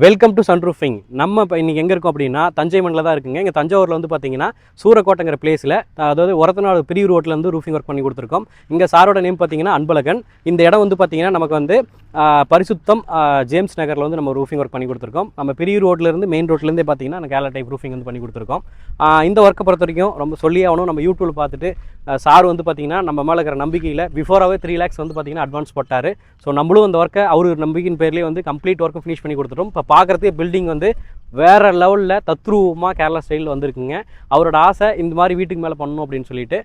Welcome to சன்ரூஃபிங் நம்ம இப்போ இன்றைக்கி எங்கே இருக்கோம் அப்படின்னா தஞ்சை மண்ணில் தான் இருக்குங்க. இங்கே தஞ்சாவூரில் வந்து பார்த்தீங்கன்னா சூரக்கோட்டைங்கிற பிளேஸில் அதாவது ஒரத்தநாடு பிரிவு ரோட்டில் வந்து ரூஃபிங் ஒர்க் பண்ணி கொடுத்துருக்கோம். இங்கே சாரோட நேம் பார்த்தீங்கன்னா அன்பழகன். இந்த இடம் வந்து பார்த்தீங்கன்னா நமக்கு வந்து பரிசுத்தம் ஜேம்ஸ் நகரில் வந்து நம்ம ரூஃபிங் ஒர்க் பண்ணி கொடுத்துருக்கோம். நம்ம பெரிய ரோட்லேருந்து மெயின் ரோட்லேருந்தே பார்த்தீங்கன்னா அந்த கேரளா டைப் ரூஃபிங் வந்து பண்ணி கொடுத்துருக்கோம். இந்த ஒர்க்கை பொறுத்த வரைக்கும் ரொம்ப சொல்லி ஆகணும். நம்ம யூடியூப்பில் பார்த்துட்டு சார் வந்து பார்த்தீங்கன்னா நம்ம மேலே இருக்கிற நம்பிக்கையில் பிஃபோராகவே த்ரீ லேக்ஸ் வந்து பார்த்தீங்கன்னா அட்வான்ஸ் போட்டார். ஸோ நம்மளும் அந்த ஒர்க்கை அவர் நம்பிக்கையின் பேர்லேயே வந்து கம்ப்ளீட் ஒர்க்கு ஃபினிஷ் பண்ணி கொடுத்துட்டோம். இப்போ பார்க்குறதுக்கு பில்டிங் வந்து வேறு லெவலில் தத்ரூபமாக கேரளா ஸ்டைலில் வந்திருக்குங்க. அவரோட ஆசை இந்த மாதிரி வீட்டுக்கு மேலே பண்ணணும் அப்படின்னு சொல்லிட்டு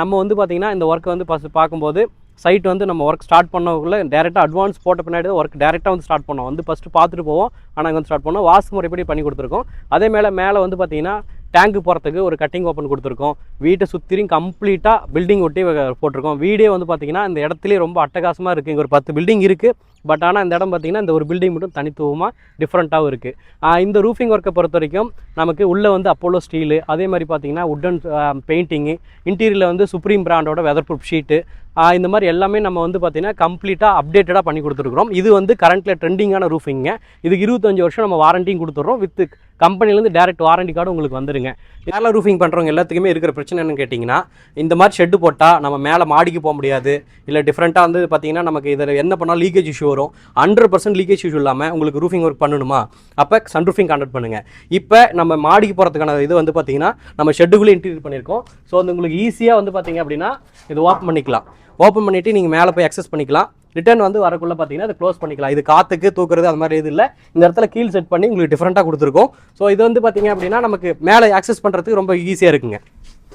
நம்ம வந்து பார்த்திங்கன்னா இந்த ஒர்க்கை வந்து ஃபஸ்ட் பார்க்கும்போது சைட் வந்து நம்ம ஒர்க் ஸ்டார்ட் பண்ணக்குள்ளே டேரெக்டாக அட்வான்ஸ் போட்ட பின்னாடி தான் ஒர்க் டேரெக்டாக வந்து ஸ்டார்ட் பண்ணோம். வந்து ஃபஸ்ட்டு பார்த்துட்டு போவோம். ஆனால் இங்கே வந்து ஸ்டார்ட் பண்ணோம். வாஸ்து முறைப்படி பண்ணி கொடுத்துருக்கோம். அதே மேலே மேலே வந்து பார்த்திங்கன்னா டேங்க்கு போகிறதுக்கு ஒரு கட்டிங் ஓப்பன் கொடுத்துருக்கோம். வீட்டை சுற்றியும் கம்ப்ளீட்டாக பில்டிங் ஒட்டி போட்டிருக்கோம். வீடே வந்து பார்த்தீங்கன்னா இந்த இடத்துலேயே ரொம்ப அட்டகாசமாக இருக்குது இங்கே ஒரு பத்து பில்டிங் இருக்குது பட் ஆனால் இந்த இடம் பார்த்திங்கன்னா இந்த ஒரு பில்டிங் மட்டும் தனித்துவமாக டிஃப்ரெண்ட்டாகவும் இருக்குது இந்த ரூஃபிங் ஒர்க்கை பொறுத்த வரைக்கும் நமக்கு உள்ளே வந்து அப்போலோ ஸ்டீலு அதே மாதிரி பார்த்தீங்கன்னா உட்டன் பெயிண்டிங்கு இன்டீரியரில் வந்து சுப்ரீம் பிராண்டோட வெதர் ப்ரூஃப் ஷீட்டு இந்த மாதிரி எல்லாமே நம்ம வந்து பார்த்தீங்கன்னா கம்ப்ளீட்டாக அப்டேட்டடாக பண்ணி கொடுத்துருக்குறோம். இது வந்து கரண்ட்டில் ட்ரெண்டிங்கான ரூஃபிங்க இதுக்கு இருபத்தஞ்சி வருஷம் நம்ம வாரண்டியும் கொடுத்துட்றோம். வித் கம்பெனிலேருந்து டேரக்ட் வாரண்டி கார்டு உங்களுக்கு வந்துருங்க. கேரளா ரூஃபிங் பண்ணுறவங்க எல்லாத்துக்குமே இருக்கிற பிரச்சனை என்னன்னு கேட்டிங்கன்னா இந்த மாதிரி ஷெட்டு போட்டால் நம்ம மேலே மாடிக்கு போக முடியாது. இல்லை டிஃப்ரெண்ட்டாக வந்து பார்த்தீங்கன்னா நமக்கு இதில் என்ன பண்ணாலும் லீக்கேஜ் இஷ்யூ வரும். ஹண்ட்ரட் பர்சன்ட் லீக்கேஜ் இஷ்யூ இல்லாமல் உங்களுக்கு ரூஃபிங் ஒர்க் பண்ணணுமா? அப்போ சன் ரூஃபிங் கான்டக்ட் பண்ணுங்கள் இப்போ நம்ம மாடிக்கு போகிறதுக்கான இது வந்து பார்த்தீங்கன்னா நம்ம ஷெட்டுக்குள்ளே இன்டீரியர் பண்ணியிருக்கோம். ஸோ வந்து உங்களுக்கு ஈஸியாக வந்து பார்த்தீங்க அப்படின்னா இது ஓப்பன் பண்ணிக்கலாம். ஓப்பன் பண்ணிவிட்டு நீங்கள் மேலே போய் அக்சஸ் பண்ணிக்கலாம். ரிட்டர்ன் வந்து வரக்குள்ளே பார்த்தீங்கன்னா அதை க்ளோஸ் பண்ணிக்கலாம். இது காற்றுக்கு தூக்குறது அது மாதிரி இது இல்லை. இந்த இடத்துல கீழ் செட் பண்ணி உங்களுக்கு டிஃப்ரெண்ட்டாக கொடுத்துருக்கோம். ஸோ இது வந்து பார்த்தீங்க அப்படின்னா நமக்கு மேலே ஆக்சஸ் பண்ணுறதுக்கு ரொம்ப ஈஸியாக இருக்குங்க.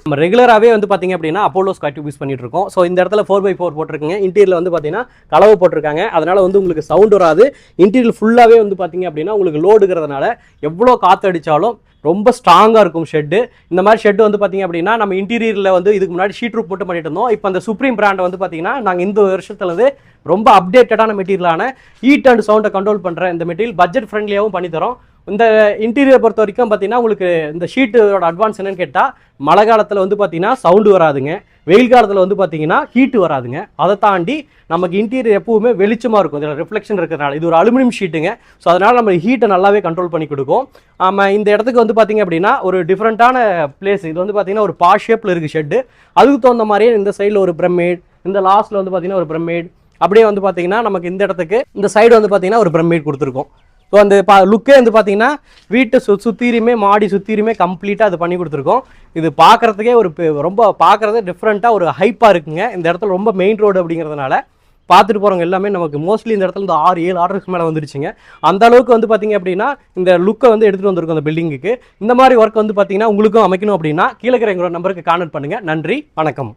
நம்ம ரெகுலராகவே வந்து பார்த்தீங்க அப்படின்னா அப்போலோ ஸ்காட் யூஸ் பண்ணிட்டு இருக்கோம். ஸோ இந்த இடத்துல ஃபோர் பை ஃபோர் போட்டிருக்குங்க. இன்டீரியல் வந்து பார்த்தீங்கன்னா கலவு போட்டிருக்காங்க. அதனால் வந்து உங்களுக்கு சவுண்ட் வராது. இன்டீரியல் ஃபுல்லாகவே வந்து பார்த்திங்க அப்படின்னா உங்களுக்கு லோடுங்கிறதுனால எவ்வளோ காற்று அடித்தாலும் ரொம்ப ஸ்ட்ராங்காக இருக்கும் ஷெட்டு இந்த மாதிரி ஷெட் வந்து பார்த்தீங்க அப்படின்னா நம்ம இன்டீரியரில் வந்து இதுக்கு முன்னாடி ஷீட் ரூப் போட்டு பண்ணிட்டு இருந்தோம். இப்போ அந்த சுப்ரீம் பிராண்ட் வந்து பார்த்தீங்கன்னா நாங்கள் இந்த வருஷத்துல வந்து ரொம்ப அப்டேட்டடான மெட்டீரியலான ஹீட் அண்ட் சவுண்டை கண்ட்ரோல் பண்ணுற இந்த மெட்டீரியல் பட்ஜெட் ஃப்ரெண்ட்லியாகவும் பண்ணித்தரோம் இந்த இன்டீரியர் பொறுத்த வரைக்கும் பார்த்தீங்கன்னா உங்களுக்கு இந்த ஷீட்டோட அட்வான்ஸ் என்னன்னு கேட்டால் மழை காலத்தில் வந்து பார்த்தீங்கன்னா சவுண்டு வராதுங்க. வெயில் காலத்தில் வந்து பார்த்தீங்கன்னா ஹீட்டு வராதுங்க. அதை தாண்டி நமக்கு இன்டீரியர் எப்பவுமே வெளிச்சமாக இருக்கும். இதில் ரிஃப்ளெக்ஷன் இருக்கிறதுனால. இது ஒரு அலுமினியம் ஷீட்டுங்க ஸோ அதனால் நம்ம ஹீட்டை நல்லாவே கண்ட்ரோல் பண்ணி கொடுக்கும். ஆமாம் இந்த இடத்துக்கு வந்து பார்த்தீங்க அப்படின்னா ஒரு டிஃப்ரெண்ட்டான பிளேஸ் இது வந்து பார்த்தீங்கன்னா ஒரு பா ஷேப்பில் இருக்குது ஷெட்டு அதுக்கு தகுந்த மாதிரியே இந்த சைடில் ஒரு பிரம்மேட் இந்த லாஸ்ட்டில் வந்து பார்த்தீங்கன்னா ஒரு பிரம்மேட் அப்படியே வந்து பார்த்தீங்கன்னா நமக்கு இந்த இடத்துக்கு இந்த சைடு வந்து பார்த்தீங்கன்னா ஒரு பிரம்மேட் கொடுத்துருக்கோம். ஸோ அந்த பா லுக்கே வந்து பார்த்தீங்கன்னா வீட்டை சு சுற்றியுமே மாடி சுற்றியுமே கம்ப்ளீட்டாக அது பண்ணி கொடுத்துருக்கோம். இது பார்க்குறதுக்கே ஒரு ரொம்ப பார்க்குறது டிஃப்ரெண்ட்டாக ஒரு ஹைப்பாக இருக்குங்க. இந்த இடத்துல ரொம்ப மெயின் ரோடு அப்படிங்கிறதுனால பார்த்துட்டு போகிறவங்க எல்லாமே நமக்கு மோஸ்ட்லி இந்த இடத்துல இந்த ஆறு ஏழு ஆர்டருக்கு மேலே வந்துருச்சுங்க. அந்த அளவுக்கு வந்து பார்த்தீங்க அப்படின்னா இந்த லுக்கை வந்து எடுத்துகிட்டு வந்திருக்கோம் அந்த பில்டிங்குக்கு இந்த மாதிரி ஒர்க் வந்து பார்த்தீங்கன்னா உங்களுக்கும் அமைக்கணும் அப்படின்னா கீழே இருக்கிற எங்களோட நம்பருக்கு கான்டக்ட் பண்ணுங்கள் நன்றி வணக்கம்.